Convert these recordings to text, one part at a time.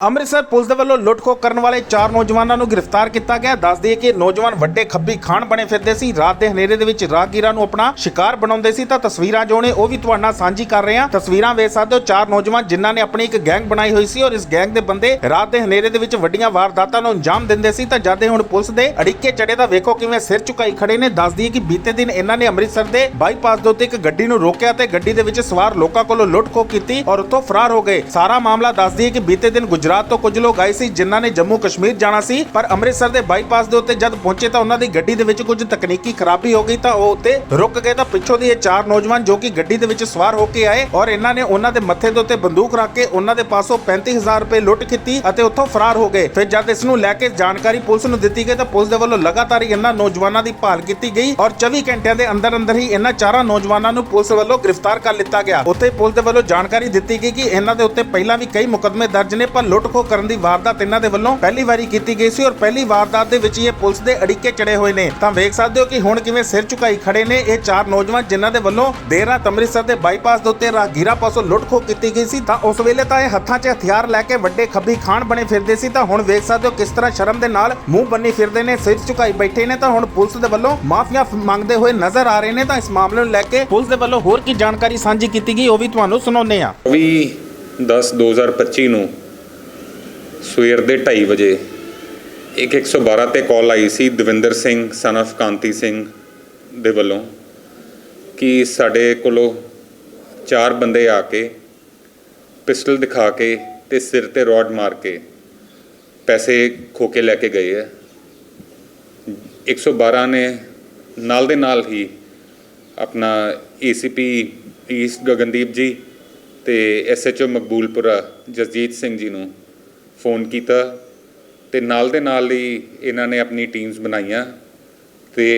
Amritsar police ਦੇ ਵੱਲੋਂ ਲੁੱਟਖੋ ਕਰਨ ਵਾਲੇ ਚਾਰ ਨੌਜਵਾਨਾਂ ਨੂੰ ਗ੍ਰਿਫਤਾਰ ਕੀਤਾ ਗਿਆ। ਦੱਸ ਦਈਏ ਕਿ ਨੌਜਵਾਨ ਵੱਡੇ ਖੱਬੀ ਖਾਨ ਬਣੇ ਫਿਰਦੇ ਸੀ। ਰਾਤ ਦੇ ਹਨੇਰੇ ਦੇ ਵਿੱਚ ਰਾਹਗੀਰਾਂ ਨੂੰ ਆਪਣਾ ਸ਼ਿਕਾਰ ਬਣਾਉਂਦੇ ਸੀ ਤਾਂ ਤਸਵੀਰਾਂ ਜੋ ਨੇ ਉਹ ਵੀ ਤੁਹਾਡੇ ਨਾਲ ਸਾਂਝੀ ਕਰ ਰਹੇ ਹਾਂ। ਤਸਵੀਰਾਂ ਵੇਖ ਸਕਦੇ ਹੋ ਚਾਰ ਨੌਜਵਾਨ ਜਿਨ੍ਹਾਂ ਨੇ ਆਪਣੀ ਇੱਕ ਗੈਂਗ ਬਣਾਈ ਹੋਈ ਸੀ ਔਰ ਇਸ ਗੈਂਗ ਦੇ ਬੰਦੇ ਰਾਤ ਦੇ ਹਨੇਰੇ ਦੇ ਵਿੱਚ ਵੱਡੀਆਂ ਵਾਰਦਾਤਾਂ ਨੂੰ ਅੰਜਾਮ ਦਿੰਦੇ ਸੀ ਤਾਂ ਜਦ ਇਹ ਹੁਣ ਪੁਲਿਸ ਦੇ ਅੜਿੱਕੇ ਚੜੇ ਤਾਂ ਵੇਖੋ ਕਿਵੇਂ ਸਿਰ ਝੁਕਾਈ ਖੜੇ ਨੇ। ਦੱਸ ਦਈਏ ਕਿ ਬੀਤੇ ਦਿਨ ਇਹਨਾਂ ਨੇ ਅੰਮ੍ਰਿਤਸਰ ਦੇ ਬਾਈਪਾਸ ਦੇ ਉੱਤੇ ਇੱਕ ਗੱਡੀ ਨੂੰ ਰੋਕਿਆ ਤੇ ਗੱਡੀ ਦੇ ਵਿੱਚ ਸਵਾਰ ਲੋਕਾਂ ਕੋਲੋਂ ਲੁੱਟ-ਖੋ ਕੀਤੀ ਔਰ ਉੱਥੋਂ ਫਰਾਰ ਹੋ ਗਏ। ਸਾਰਾ ਮਾਮਲਾ ਦੱਸ ਦਈਏ ਕਿ ਬੀਤੇ ਦਿਨ ਗੁਜਰਾਤ ਗੁਜਰਾਤ ਤੋਂ ਕੁਝ ਲੋਕ ਆਏ ਸੀ, ਜਿਨ੍ਹਾਂ ਨੇ ਜੰਮੂ ਕਸ਼ਮੀਰ ਜਾਣਾ ਸੀ, ਪਰ ਅੰਮ੍ਰਿਤਸਰ ਦੇ ਬਾਈਪਾਸ ਦੇ ਉੱਤੇ ਜਦ ਪਹੁੰਚੇ ਤਾਂ ਉਹਨਾਂ ਦੀ ਗੱਡੀ ਦੇ ਵਿੱਚ ਕੁਝ ਤਕਨੀਕੀ ਖਰਾਬੀ ਹੋ ਗਈ ਤਾਂ ਉਹ ਉੱਤੇ ਰੁਕ ਗਏ ਤਾਂ ਪਿੱਛੋਂ ਦੀ ਇਹ ਚਾਰ ਨੌਜਵਾਨ ਜੋ ਕਿ ਗੱਡੀ ਦੇ ਵਿੱਚ ਸਵਾਰ ਹੋ ਕੇ ਆਏ ਔਰ ਇਹਨਾਂ ਨੇ ਉਹਨਾਂ ਦੇ ਮੱਥੇ ਦੇ ਉੱਤੇ ਬੰਦੂਕ ਰੱਖ ਕੇ ਉਹਨਾਂ ਦੇ ਪਾਸੋਂ 35000 ਰੁਪਏ ਲੁੱਟ ਕੀਤੀ ਅਤੇ ਉੱਥੋਂ ਫਰਾਰ ਹੋ ਗਏ। ਫਿਰ ਜਦ ਇਸ ਨੂੰ ਲੈ ਕੇ ਜਾਣਕਾਰੀ ਪੁਲਿਸ ਨੂੰ ਦਿੱਤੀ ਗਈ ਤਾਂ ਪੁਲਿਸ ਦੇ ਵੱਲੋਂ ਲਗਾਤਾਰ ਹੀ ਇਹਨਾਂ ਨੌਜਵਾਨਾਂ ਦੀ ਭਾਲ ਕੀਤੀ ਗਈ ਔਰ 24 ਘੰਟਿਆਂ ਦੇ ਅੰਦਰ ਅੰਦਰ ਹੀ ਇਹਨਾਂ ਚਾਰਾਂ ਨੌਜਵਾਨਾਂ ਨੂੰ ਪੁਲਿਸ ਵੱਲੋਂ ਗ੍ਰਿਫਤਾਰ ਕਰ ਲਿੱਤਾ ਗਿਆ। ਉੱਥੇ ਪੁਲਿਸ ਦੇ ਵੱਲੋਂ ਜਾਣਕਾਰੀ ਦਿੱਤੀ ਗਈ ਕਿ ਇਹਨਾਂ ਦੇ ਉੱਤੇ ਪਹਿਲਾਂ ਵੀ ਕਈ ਮੁਕੱਦਮੇ ਦਰਜ ਨੇ, ਪਰ ਲੁੱਟ-ਖੋਹ ਕਰਨ ਦੀ ਵਾਰਦਾਤ ਇਹਨਾਂ ਦੇ ਵੱਲੋਂ ਪਹਿਲੀ ਵਾਰੀ ਕੀਤੀ ਗਈ ਸੀ ਔਰ ਪਹਿਲੀ ਵਾਰਦਾਤ ਦੇ ਵਿੱਚ ਇਹ ਪੁਲਿਸ ਦੇ ਅੜਿੱਕੇ ਚੜੇ ਹੋਏ ਨੇ। ਤਾਂ ਵੇਖ ਸਕਦੇ ਹੋ ਕਿ ਹੁਣ ਕਿਵੇਂ ਸਿਰ ਝੁਕਾਈ ਖੜੇ ਨੇ ਇਹ ਚਾਰ ਨੌਜਵਾਨ ਜਿਨ੍ਹਾਂ ਦੇ ਵੱਲੋਂ ਦੇਰ ਰਾਤ ਅੰਮ੍ਰਿਤਸਰ ਦੇ ਬਾਈਪਾਸ ਦੇ ਉੱਤੇ ਰਾਹਗੀਰਾਂ ਪਾਸੋਂ ਲੁੱਟ-ਖੋਹ ਕੀਤੀ ਗਈ ਸੀ। ਤਾਂ ਉਸ ਵੇਲੇ ਤਾਂ ਇਹ ਹੱਥਾਂ 'ਚ ਹਥਿਆਰ ਲੈ ਕੇ ਵੱਡੇ ਖੱਬੀ ਖਾਨ ਬਣੇ ਫਿਰਦੇ ਸੀ। ਤਾਂ ਹੁਣ ਵੇਖ ਸਕਦੇ ਹੋ ਕਿਸ ਤਰ੍ਹਾਂ ਸ਼ਰਮ ਦੇ ਨਾਲ ਮੂੰਹ ਬੰਨੀ ਫਿਰਦੇ ਨੇ, ਸਿਰ ਝੁਕਾਈ ਬੈਠੇ ਨੇ। ਤਾਂ ਹੁਣ ਪੁਲਿਸ ਦੇ ਵੱਲੋਂ ਮਾਫੀਆਂ ਮੰਗਦੇ ਹੋਏ ਨਜ਼ਰ ਆ ਰਹੇ ਨੇ। ਤਾਂ ਇਸ ਮਾਮਲੇ ਨੂੰ ਲੈ ਕੇ ਪੁਲਿਸ ਦੇ ਵੱਲੋਂ ਹੋਰ ਕੀ ਜਾਣਕਾਰੀ ਸਾਂਝੀ ਕੀਤੀ ਗਈ ਉਹ ਵੀ ਤੁਹਾਨੂੰ ਸੁਣਾਉਂਦੇ ਆ ਵੀ 10 2025 ਨੂੰ ਸਵੇਰ ਦੇ 2:30 ਵਜੇ ਇੱਕ 112 ਤੇ ਕਾਲ ਆਈ ਸੀ ਦਵਿੰਦਰ ਸਿੰਘ ਸਨ of ਕਾਂਤੀ ਸਿੰਘ ਦੇ ਵੱਲੋਂ ਕਿ ਸਾਡੇ ਕੋਲੋਂ ਚਾਰ ਬੰਦੇ ਆ ਕੇ ਪਿਸਟਲ ਦਿਖਾ ਕੇ ਤੇ ਸਿਰ ਤੇ ਰੋਡ ਮਾਰ ਕੇ ਪੈਸੇ ਖੋ ਕੇ ਲੈ ਕੇ ਗਏ ਹੈ 112 ਨੇ ਨਾਲ ਦੇ ਨਾਲ ਹੀ ਆਪਣਾ ਏਸੀਪੀ ਈਸਟ ਗਗਨਦੀਪ ਜੀ ਤੇ ਐਸਐਚਓ ਮਕਬੂਲਪੁਰਾ ਜਸਜੀਤ ਸਿੰਘ ਜੀ ਨੂੰ ਫੋਨ ਕੀਤਾ ਤੇ ਨਾਲ ਦੇ ਨਾਲ ਹੀ ਇਹਨਾਂ ਨੇ ਆਪਣੀ ਟੀਮਸ ਬਣਾਈਆਂ ਤੇ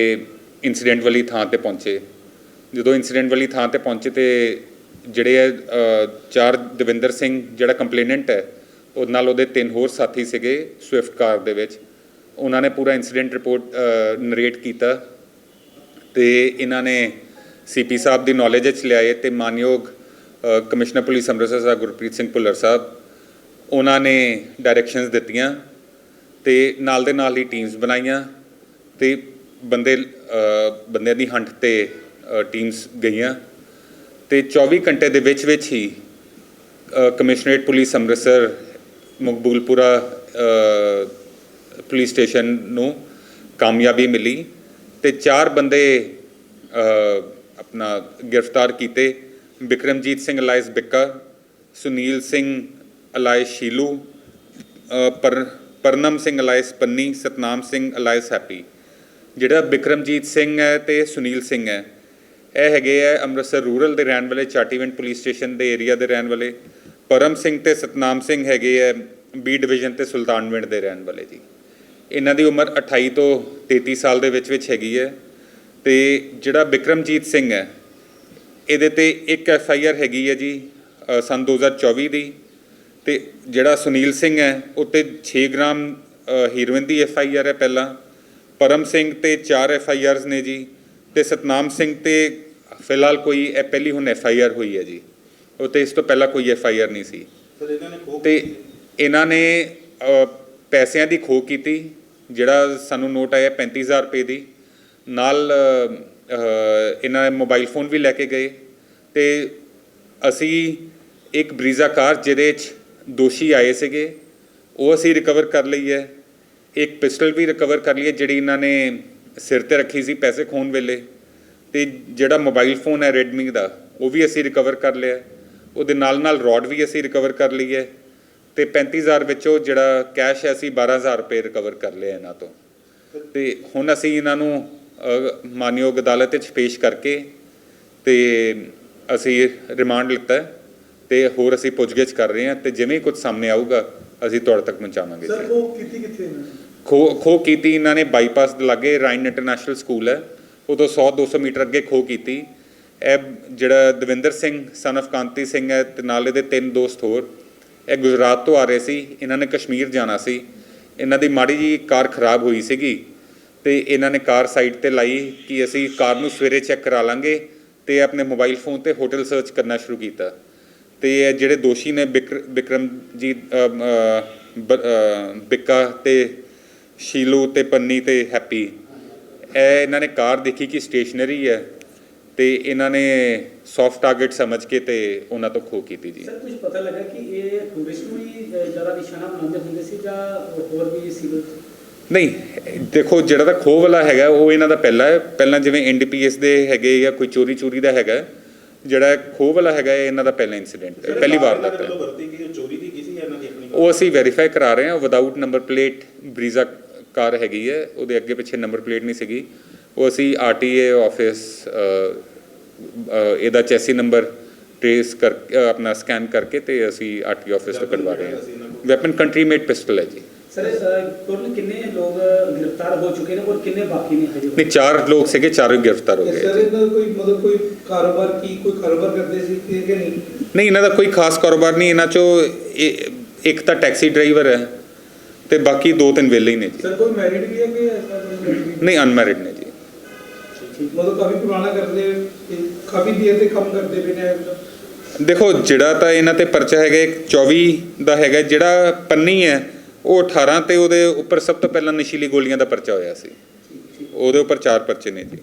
ਇਨਸੀਡੈਂਟ ਵਾਲੀ ਥਾਂ ਤੇ ਪਹੁੰਚੇ। ਜਦੋਂ ਇਨਸੀਡੈਂਟ ਵਾਲੀ ਥਾਂ ਤੇ ਪਹੁੰਚੇ ਤੇ ਜਿਹੜੇ ਹੈ, ਚਾਰ ਦਵਿੰਦਰ ਸਿੰਘ ਜਿਹੜਾ ਕੰਪਲੇਨੈਂਟ ਹੈ ਉਹ ਨਾਲ ਉਹਦੇ ਤਿੰਨ ਹੋਰ ਸਾਥੀ ਸੀਗੇ ਸਵਿਫਟ ਕਾਰ ਦੇ ਵਿੱਚ। ਉਹਨਾਂ ਨੇ ਪੂਰਾ ਇਨਸੀਡੈਂਟ ਰਿਪੋਰਟ ਨਰੇਟ ਕੀਤਾ ਤੇ ਇਹਨਾਂ ਨੇ ਸੀਪੀ ਸਾਹਿਬ ਦੀ ਨੌਲੇਜ ਵਿੱਚ ਲਿਆਏ ਤੇ ਮਾਨਯੋਗ ਕਮਿਸ਼ਨਰ ਪੁਲਿਸ ਅੰਮ੍ਰਿਤਸਰ ਸਾਹਿਬ ਗੁਰਪ੍ਰੀਤ ਸਿੰਘ ਭੁੱਲਰ ਸਾਹਿਬ ਉਹਨਾਂ ਨੇ ਡਾਇਰੈਕਸ਼ਨਸ ਦਿੱਤੀਆਂ ਤੇ ਨਾਲ ਦੇ ਨਾਲ ਹੀ ਟੀਮਸ ਬਣਾਈਆਂ ਤੇ ਬੰਦੇ ਬੰਦਿਆਂ ਦੀ ਹੰਟ ਤੇ ਟੀਮਸ ਗਈਆਂ ਤੇ 24 ਘੰਟੇ ਦੇ ਵਿੱਚ ਵਿੱਚ ਹੀ commissionerate police Amritsar, Makboolpura police station ਨੂੰ ਕਾਮਯਾਬੀ ਮਿਲੀ ਤੇ ਚਾਰ ਬੰਦੇ ਆਪਣਾ ਗ੍ਰਿਫਤਾਰ ਕੀਤੇ। ਬਿਕਰਮਜੀਤ ਸਿੰਘ, ਲਾਇਸ ਬਿੱਕਾ, ਸੁਨੀਲ ਸਿੰਘ ਅਲਾਇਸ ਸ਼ੀਲੂ ਪਰ Parnam Singh alias Panni Satnam Singh alias Happy ਜਿਹੜਾ ਬਿਕਰਮਜੀਤ ਸਿੰਘ ਹੈ ਤੇ ਸੁਨੀਲ ਸਿੰਘ ਹੈ। ਇਹ ਹੈਗੇ ਆ ਅੰਮ੍ਰਿਤਸਰ ਰੂਰਲ ਦੇ ਰਹਿਣ ਵਾਲੇ ਚਾਟੀਵਿੰਡ ਪੁਲਿਸ ਸਟੇਸ਼ਨ ਦੇ ਏਰੀਆ ਦੇ ਰਹਿਣ ਵਾਲੇ। ਪਰਮ ਸਿੰਘ ਤੇ ਸਤਨਾਮ ਸਿੰਘ ਹੈਗੇ ਆ ਬੀ ਡਿਵੀਜ਼ਨ ਤੇ ਸੁਲਤਾਨਵਿੰਡ ਦੇ ਰਹਿਣ ਵਾਲੇ ਜੀ। ਇਹਨਾਂ ਦੀ ਉਮਰ 28 ਤੋਂ 33 ਸਾਲ ਦੇ ਵਿੱਚ ਵਿੱਚ ਹੈਗੀ ਹੈ। ਤੇ ਜਿਹੜਾ ਬਿਕਰਮਜੀਤ ਸਿੰਘ ਹੈ ਇਹਦੇ ਤੇ ਇੱਕ ਐਫ ਆਈ ਆਰ ਹੈਗੀ ਹੈ ਜੀ ਅ, ਸੰਨ 2024 ਦੀ। ਤੇ ਜਿਹੜਾ ਸੁਨੀਲ ਸਿੰਘ ਹੈ ਉੱਤੇ 6 ਗ੍ਰਾਮ ਹੀਰੋਇਨ ਦੀ ਐਫ ਆਈ ਆਰ ਹੈ ਪਹਿਲਾਂ। ਪਰਮ ਸਿੰਘ ਤੇ 4 ਐਫ ਆਈ ਆਰਸ ਨੇ ਜੀ। ਤੇ ਸਤਨਾਮ ਸਿੰਘ ਤੇ ਫਿਲਹਾਲ ਕੋਈ ਇਹ ਪਹਿਲੀ ਹੁਣ ਐਫ ਆਈ ਆਰ ਹੋਈ ਹੈ ਜੀ। ਉਹ ਤੇ ਇਸ ਤੋਂ ਪਹਿਲਾਂ ਕੋਈ ਐਫ ਆਈ ਆਰ ਨਹੀਂ ਸੀ। ਤੇ ਇਹਨਾਂ ਨੇ ਪੈਸਿਆਂ ਦੀ ਖੋਹ ਕੀਤੀ ਜਿਹੜਾ ਸਾਨੂੰ ਨੋਟ ਆਇਆ 35000 ਰੁਪਏ ਦੀ। ਨਾਲ ਇਹਨਾਂ ਨੇ ਮੋਬਾਈਲ ਫੋਨ ਵੀ ਲੈ ਕੇ ਗਏ। ਤੇ ਅਸੀਂ ਇੱਕ ਬਰੀਜ਼ਾ ਕਾਰ ਜਿਹਦੇ 'ਚ ਦੋਸ਼ੀ ਆਏ ਸੀਗੇ, ਉਹ ਅਸੀਂ ਰਿਕਵਰ ਕਰ ਲਈ ਹੈ। ਇੱਕ ਪਿਸਟਲ ਵੀ ਰਿਕਵਰ ਕਰ ਲਈ ਹੈ, ਜਿਹੜੀ ਇਹਨਾਂ ਨੇ ਸਿਰ ਤੇ ਰੱਖੀ ਸੀ ਪੈਸੇ ਖੋਣ ਵੇਲੇ। ਤੇ ਜਿਹੜਾ ਮੋਬਾਈਲ ਫੋਨ ਹੈ ਰੈਡਮੀ ਦਾ, ਉਹ ਵੀ ਅਸੀਂ ਰਿਕਵਰ ਕਰ ਲਿਆ ਉਹਦੇ ਨਾਲ ਨਾਲ ਰੋਡ ਵੀ ਅਸੀਂ ਰਿਕਵਰ ਕਰ ਲਈ ਹੈ। ਤੇ 35000 ਵਿੱਚੋਂ ਜਿਹੜਾ ਕੈਸ਼ ਹੈ, ਅਸੀਂ 12000 ਰੁਪਏ ਰਿਕਵਰ ਕਰ ਲਿਆ ਇਹਨਾਂ ਤੋਂ। ਤੇ ਹੁਣ ਅਸੀਂ ਇਹਨਾਂ ਨੂੰ ਮਾਨਯੋਗ ਅਦਾਲਤ ਵਿੱਚ ਪੇਸ਼ ਕਰਕੇ ਤੇ ਅਸੀਂ ਰਿਮਾਂਡ ਲਿੱਤਾ ਹੈ। ਤੇ ਹੋਰ ਅਸੀਂ ਪੁੱਛਗਿੱਛ ਕਰ ਰਹੇ ਹਾਂ ਤੇ ਜਿਵੇਂ ਹੀ ਕੁਝ ਸਾਹਮਣੇ ਆਊਗਾ ਅਸੀਂ ਤੁਹਾਡੇ ਤੱਕ ਪਹੁੰਚਾਵਾਂਗੇ ਸਰ ਜੀ। ਉਹ ਕੀਤੀ ਕਿੱਥੇ ਇਹਨਾਂ ਨੇ? ਖੋ ਖੋ ਕੀਤੀ ਇਹਨਾਂ ਨੇ ਬਾਈਪਾਸ ਦੇ ਲਾਗੇ ਰਾਈਨ ਇੰਟਰਨੈਸ਼ਨਲ ਸਕੂਲ ਹੈ। ਉਦੋਂ 100 200 ਮੀਟਰ ਅੱਗੇ ਖੋ ਕੀਤੀ। ਇਹ ਜਿਹੜਾ ਦਵਿੰਦਰ ਸਿੰਘ ਸਨ of ਕਾਂਤੀ ਸਿੰਘ ਹੈ ਤੇ ਨਾਲ ਇਹਦੇ ਤਿੰਨ ਦੋਸਤ ਹੋਰ। ਇਹ ਗੁਜਰਾਤ ਤੋਂ ਆ ਰਹੇ ਸੀ। ਇਹਨਾਂ ਨੇ ਕਸ਼ਮੀਰ ਜਾਣਾ ਸੀ। ਇਹਨਾਂ ਦੀ ਮਾੜੀ ਜੀ ਕਾਰ ਖਰਾਬ ਹੋਈ ਸੀਗੀ ਤੇ ਇਹਨਾਂ ਨੇ ਕਾਰ ਸਾਈਡ ਤੇ ਲਾਈ ਕਿ ਅਸੀਂ ਕਾਰ ਨੂੰ ਸਵੇਰੇ ਚੈੱਕ ਕਰਾ ਲਾਂਗੇ ਤੇ ਆਪਣੇ ਮੋਬਾਈਲ ਫੋਨ ਤੇ ਹੋਟਲ ਸਰਚ ਕਰਨਾ ਸ਼ੁਰੂ ਕੀਤਾ। ਤੇ ਇਹ ਜਿਹੜੇ ਦੋਸ਼ੀ ਨੇ ਬਿਕਰ- ਬਿਕਰਮਜੀਤ ਬਿੱਕਾ ਤੇ ਸ਼ੀਲੂ ਤੇ ਪੰਨੀ ਤੇ ਹੈਪੀ। ਇਹ ਇਹਨਾਂ ਨੇ ਕਾਰ ਦੇਖੀ ਕਿ ਸਟੇਸ਼ਨਰੀ ਹੈ ਤੇ ਇਹਨਾਂ ਨੇ ਸੌਫਟ ਟਾਰਗੇਟ ਸਮਝ ਕੇ ਤੇ ਉਹਨਾਂ ਤੋਂ ਖੋ ਕੀਤੀ ਜੀ। ਸਰ ਕੁਝ ਪਤਾ ਲੱਗਾ ਕਿ ਇਹ ਟੂਰਿਸਟ ਨੂੰ ਹੀ ਜ਼ਿਆਦਾ ਨਿਸ਼ਾਨਾ ਬਣਾਉਂਦੇ ਹੁੰਦੇ ਸੀ ਜਾਂ ਹੋਰ ਵੀ ਸਿਵਲ ਨਹੀਂ ਦੇਖੋ ਜਿਹੜਾ ਤਾਂ ਖੋਹ ਵਾਲਾ ਹੈਗਾ ਉਹ ਇਹਨਾਂ ਦਾ ਪਹਿਲਾ ਹੈ। ਪਹਿਲਾਂ ਜਿਵੇਂ ਐਨਡੀਪੀਐਸ ਦੇ ਹੈਗੇ ਜਾਂ ਕੋਈ ਚੋਰੀ ਚੋਰੀ ਦਾ ਹੈਗਾ ਜਿਹੜਾ ਖੋਹ ਵਾਲਾ ਹੈਗਾ ਇਹ ਇਹਨਾਂ ਦਾ ਪਹਿਲਾ ਇਨਸੀਡੈਂਟ ਹੈ ਪਹਿਲੀ ਵਾਰ ਦਾ ਹੈ ਉਹ ਅਸੀਂ ਵੈਰੀਫਾਈ ਕਰਾ ਰਹੇ ਹਾਂ without number plate Brezza car ਹੈਗੀ ਹੈ ਉਹਦੇ ਅੱਗੇ ਪਿੱਛੇ ਨੰਬਰ ਪਲੇਟ ਨਹੀਂ ਸੀਗੀ। ਉਹ ਅਸੀਂ ਆਰਟੀਏ ਆਫਿਸ ਇਹਦਾ ਚੈਸੀ ਨੰਬਰ ਟ੍ਰੇਸ ਕਰ ਆਪਣਾ ਸਕੈਨ ਕਰਕੇ ਤੇ ਅਸੀਂ ਆਰਟੀ ਆਫਿਸ ਤੋਂ ਕਢਵਾ ਰਹੇ ਹਾਂ। ਵੈਪਨ ਕੰਟਰੀ ਮੇਡ ਪਿਸਟਲ ਹੈ ਜੀ। ਸਰ ਟੋਟਲ ਕਿੰਨੇ ਲੋਕ ਗ੍ਰਿਫਤਾਰ ਹੋ ਚੁੱਕੇ ਨੇ ਔਰ ਕਿੰਨੇ ਬਾਕੀ ਨੇ ਹਜੇ ਨਹੀਂ ਚਾਰ ਲੋਕ ਸੀਗੇ ਚਾਰੋਂ ਹੀ ਗ੍ਰਿਫਤਾਰ ਹੋ ਤੇ ਗਏ ਸਰ ਜੀ। ਇਹਨਾਂ ਦਾ ਕੋਈ ਮਤਲਬ ਕੋਈ ਕਾਰੋਬਾਰ ਕੀ ਕੋਈ ਕਾਰੋਬਾਰ ਕਰਦੇ ਸੀ ਕਿ ਕਿ ਨਹੀਂ ਨਹੀਂ ਇਹਨਾਂ ਦਾ ਕੋਈ ਖਾਸ ਕਾਰੋਬਾਰ ਨਹੀਂ ਇਹਨਾਂ ਚੋਂ ਇਹ- ਇੱਕ ਤਾਂ ਟੈਕਸੀ ਡਰਾਈਵਰ ਹੈ ਤੇ ਬਾਕੀ ਦੋ ਤਿੰਨ ਵਿਹਲੇ ਹੀ ਨੇ ਜੀ ਸਰ ਕੋਈ ਮੈਰਿਡ ਵੀ ਹੈ ਕਿ ਐਸਾ ਕੋਈ married ਵੀ? ਨਹੀਂ ਅਨਮੈਰਿਡ ਨੇ ਜੀ ਮਤਲਬ ਕਾਫੀ ਪੁਰਾਣਾ ਕਰਦੇ ਤੇ ਕਾਫੀ ਦੇਰ ਤੇ ਕੰਮ ਕਰਦੇ ਪਏ ਨੇ ਦੇਖੋ ਜਿਹੜਾ ਤਾਂ ਇਹਨਾਂ ਤੇ ਪਰਚਾ ਹੈਗਾ ਇੱਕ 24 ਦਾ ਹੈਗਾ ਜਿਹੜਾ ਪੰਨੀ ਹੈ ਉਹ 18 ਤੇ ਉਹਦੇ ਉੱਪਰ ਸਭ ਤੋਂ ਪਹਿਲਾਂ ਨਸ਼ੀਲੀ ਗੋਲੀਆਂ ਦਾ ਪਰਚਾ ਹੋਇਆ ਸੀ। ਉਹਦੇ ਉੱਪਰ ਚਾਰ ਪਰਚੇ ਨੇ ਜੀ।